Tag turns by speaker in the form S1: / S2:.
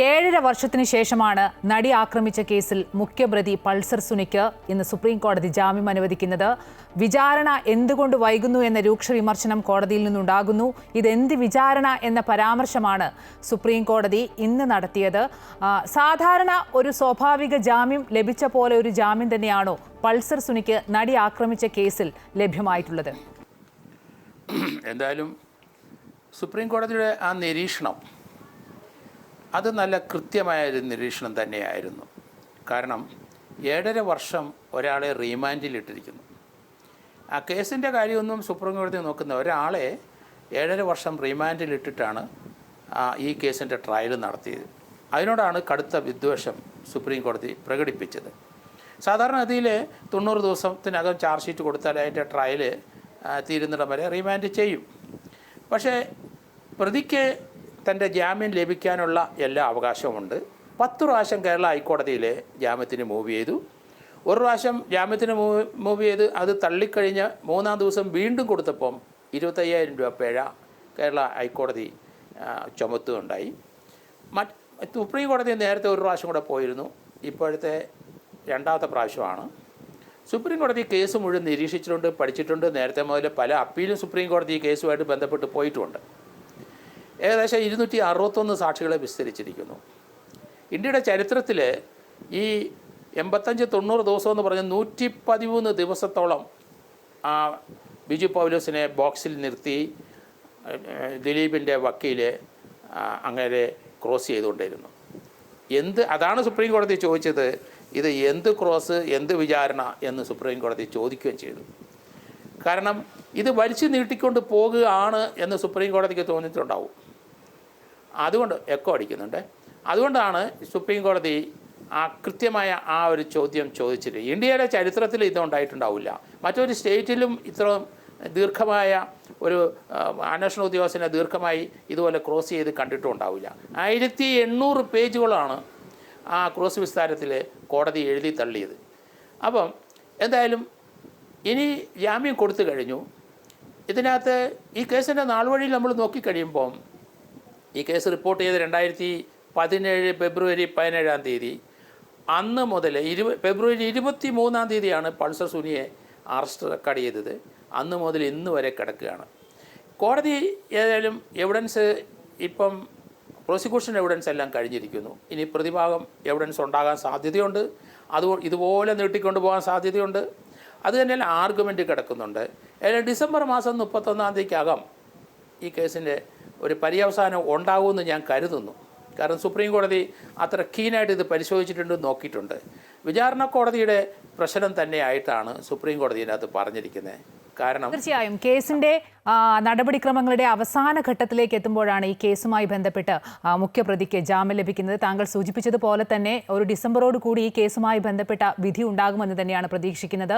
S1: ഏഴര വർഷത്തിന് ശേഷമാണ് നടി ആക്രമിച്ച കേസിൽ മുഖ്യപ്രതി പൾസർ സുനിക്ക് ഇന്ന് സുപ്രീം കോടതി ജാമ്യം അനുവദിക്കുന്നത്. വിചാരണ എന്തുകൊണ്ട് വൈകുന്നു എന്ന രൂക്ഷ വിമർശനം കോടതിയിൽ നിന്നുണ്ടാകുന്നു. ഇതെന്ത് വിചാരണ എന്ന പരാമർശമാണ് സുപ്രീം കോടതി ഇന്ന് നടത്തിയത്. സാധാരണ ഒരു സ്വാഭാവിക ജാമ്യം ലഭിച്ച പോലെ ഒരു ജാമ്യം തന്നെയാണോ പൾസർ സുനിക്ക് നടി ആക്രമിച്ച കേസിൽ ലഭ്യമായിട്ടുള്ളത്?
S2: എന്തായാലും സുപ്രീം കോടതിയുടെ ആ നിരീക്ഷണം അത് നല്ല കൃത്യമായ ഒരു നിരീക്ഷണം തന്നെയായിരുന്നു. കാരണം ഏഴര വർഷം ഒരാളെ റിമാൻഡിലിട്ടിരിക്കുന്നു. ആ കേസിന്റെ കാര്യമൊന്നും സുപ്രീം കോടതി നോക്കുന്ന ഒരാളെ ഏഴര വർഷം റിമാൻഡിലിട്ടിട്ടാണ് ഈ കേസിന്റെ ട്രയൽ നടത്തിയത്. അതിനോടാണ് കടുത്ത വിദ്വേഷം സുപ്രീം കോടതി പ്രകടിപ്പിച്ചത്. സാധാരണഗതിയിൽ തൊണ്ണൂറ് ദിവസത്തിനകം ചാർജ് ഷീറ്റ് കൊടുത്താൽ അതിന്റെ ട്രയൽ തീരുന്നിടം വരെ റിമാൻഡ് ചെയ്യും. പക്ഷേ പ്രതിക്ക് തന്റെ ജാമ്യം ലഭിക്കാനുള്ള എല്ലാ അവകാശവുമുണ്ട്. പത്ത് പ്രാവശ്യം കേരള ഹൈക്കോടതിയിൽ ജാമ്യത്തിന് മൂവ് ചെയ്തു. ഒരു പ്രാവശ്യം ജാമ്യത്തിന് മൂവ് മൂവ് ചെയ്ത് അത് തള്ളിക്കഴിഞ്ഞ് മൂന്നാം ദിവസം വീണ്ടും കൊടുത്തപ്പം ഇരുപത്തയ്യായിരം രൂപ പിഴ കേരള ഹൈക്കോടതി ചുമത്തുകയുണ്ടായി. മറ്റ് സുപ്രീം കോടതി നേരത്തെ ഒരു പ്രാവശ്യം കൂടെ പോയിരുന്നു. ഇപ്പോഴത്തെ രണ്ടാമത്തെ പ്രാവശ്യമാണ്. സുപ്രീം കോടതി കേസ് മുഴുവൻ നിരീക്ഷിച്ചിട്ടുണ്ട് പഠിച്ചിട്ടുണ്ട്. നേരത്തെ മുതൽ പല അപ്പീലും സുപ്രീം കോടതി കേസുമായിട്ട് ബന്ധപ്പെട്ട് പോയിട്ടുമുണ്ട് ഏകദേശം ഇരുന്നൂറ്റി അറുപത്തൊന്ന് സാക്ഷികളെ വിസ്തരിച്ചിരിക്കുന്നു. ഇന്ത്യയുടെ ചരിത്രത്തിൽ ഈ എൺപത്തഞ്ച് തൊണ്ണൂറ് ദിവസം എന്ന് പറഞ്ഞ നൂറ്റി പതിമൂന്ന് ദിവസത്തോളം ബിജു പൗലോസിനെ ബോക്സിൽ നിർത്തി ദിലീപിന്റെ വക്കീൽ അങ്ങനെ ക്രോസ് ചെയ്തുകൊണ്ടിരുന്നു. എന്ത് അതാണ് സുപ്രീം കോടതി ചോദിച്ചത്. ഇത് എന്ത് ക്രോസ് എന്ത് വിചാരണ എന്ന് സുപ്രീം കോടതി ചോദിക്കുകയും ചെയ്തു. കാരണം ഇത് വലിച്ചു നീട്ടിക്കൊണ്ട് പോകുകയാണ് എന്ന് സുപ്രീം കോടതിക്ക് തോന്നിയിട്ടുണ്ടാവും. അതുകൊണ്ട് എക്കോ അടിക്കുന്നുണ്ട്. അതുകൊണ്ടാണ് സുപ്രീം കോടതി ആ കൃത്യമായ ആ ഒരു ചോദ്യം ചോദിച്ചിട്ട് ഇന്ത്യയുടെ ചരിത്രത്തിൽ ഇതുണ്ടായിട്ടുണ്ടാവില്ല. മറ്റൊരു സ്റ്റേറ്റിലും ഇത്ര ദീർഘമായ ഒരു അന്വേഷണ ഉദ്യോഗസ്ഥനെ ദീർഘമായി ഇതുപോലെ ക്രോസ് ചെയ്ത് കണ്ടിട്ടും ഉണ്ടാവില്ല ആയിരത്തി എണ്ണൂറ് പേജുകളാണ് ആ ക്രോസ് വിസ്താരത്തിൽ കോടതി എഴുതി തള്ളിയത്. അപ്പം എന്തായാലും ഇനി ജാമ്യം കൊടുത്തു കഴിഞ്ഞു. ഇതിനകത്ത് ഈ കേസിന്റെ നാൾവഴിയിൽ നമ്മൾ നോക്കിക്കഴിയുമ്പം ഈ കേസ് റിപ്പോർട്ട് ചെയ്ത് രണ്ടായിരത്തി പതിനേഴ് ഫെബ്രുവരി പതിനേഴാം തീയതി. അന്ന് മുതൽ ഇരുപ ഫെബ്രുവരി ഇരുപത്തി മൂന്നാം തീയതിയാണ് പൾസർ സുനിയെ അറസ്റ്റ് റെക്കോർഡ് ചെയ്തത്. അന്ന് മുതൽ ഇന്ന് വരെ കിടക്കുകയാണ്. കോടതി ഏതായാലും എവിഡൻസ് ഇപ്പം പ്രോസിക്യൂഷൻ എവിഡൻസ് എല്ലാം കഴിഞ്ഞിരിക്കുന്നു. ഇനി പ്രതിഭാഗം എവിഡൻസ് ഉണ്ടാകാൻ സാധ്യതയുണ്ട്. അത് ഇതുപോലെ നീട്ടിക്കൊണ്ട് പോകാൻ സാധ്യതയുണ്ട്. അത് തന്നെയല്ല ആർഗ്യുമെന്റ് കിടക്കുന്നുണ്ട്. ഏതായാലും ഡിസംബർ മാസം മുപ്പത്തൊന്നാം തീയതിക്കകം ഈ കേസിന്റെ ഒരു പര്യവസാനം ഉണ്ടാകുമെന്ന് ഞാൻ കരുതുന്നു. കാരണം സുപ്രീം കോടതി അത്ര കീനായിട്ട് ഇത് പരിശോധിച്ചിട്ടുണ്ട് നോക്കിയിട്ടുണ്ട്. വിചാരണ കോടതിയുടെ പ്രശ്നം തന്നെയായിട്ടാണ് സുപ്രീം കോടതി ഇതിനകത്ത് പറഞ്ഞിരിക്കുന്നത്. കാരണം
S1: തീർച്ചയായും കേസിന്റെ നടപടിക്രമങ്ങളുടെ അവസാന ഘട്ടത്തിലേക്ക് എത്തുമ്പോഴാണ് ഈ കേസുമായി ബന്ധപ്പെട്ട് മുഖ്യപ്രതിക്ക് ജാമ്യം ലഭിക്കുന്നത്. താങ്കൾ സൂചിപ്പിച്ചതുപോലെ തന്നെ ഒരു ഡിസംബറോട് കൂടി ഈ കേസുമായി ബന്ധപ്പെട്ട വിധി ഉണ്ടാകുമെന്ന് തന്നെയാണ് പ്രതീക്ഷിക്കുന്നത്.